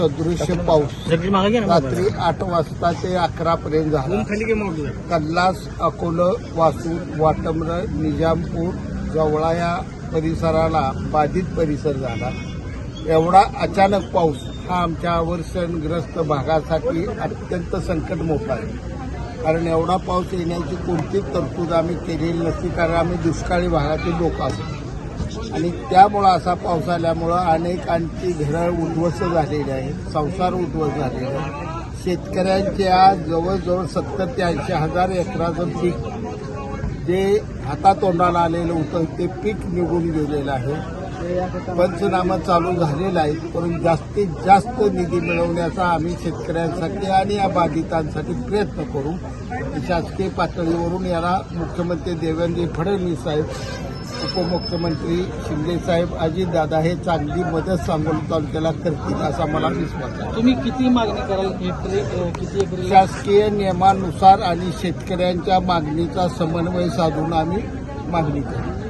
सदृश्य पाऊस. रात्री आठ वाजता ते अकरा पर्यंत झाला. कल्लास अकोलं वासूर वाटमर निजामपूर जवळा या परिसराला बाधित परिसर झाला. एवढा अचानक पाऊस हा आमच्या अवर्षणग्रस्त भागासाठी अत्यंत संकट मोठा आहे. कारण एवढा पाऊस येण्याची कोणतीच तरतूद आम्ही केलेली नसती कारण आम्ही दुष्काळी भागातील लोक आहोत. आणि त्यामुळं असा पाऊस आल्यामुळं अनेकांची घरं उद्ध्वस्त झालेली आहेत. संसार उद्ध्वस्त झालेले आहेत शेतकऱ्यांच्या जवळजवळ सत्तर ते ऐंशी हजार एकराचं पीक जे हातातोंडाला आलेलं होतं ते पीक निघून गेलेलं आहे. पंचनामा चालू झालेला आहे परंतु जास्तीत जास्त निधी मिळवण्याचा आम्ही शेतकऱ्यांसाठी आणि या बाधितांसाठी प्रयत्न करू. शासकीय पातळीवरून याला मुख्यमंत्री देवेंद्र फडणवीस साहेब उपमुख्यमंत्री शिंदे साहेब अजितदादा हे चांगली मदत सांगोली तालुक्याला करतील असा मला विश्वास आहे. तुम्ही किती मागणी कराल? अं, किती एकरी? शासकीय नियमानुसार आणि शेतकऱ्यांच्या मागणीचा समन्वय साधून आम्ही मागणी करू.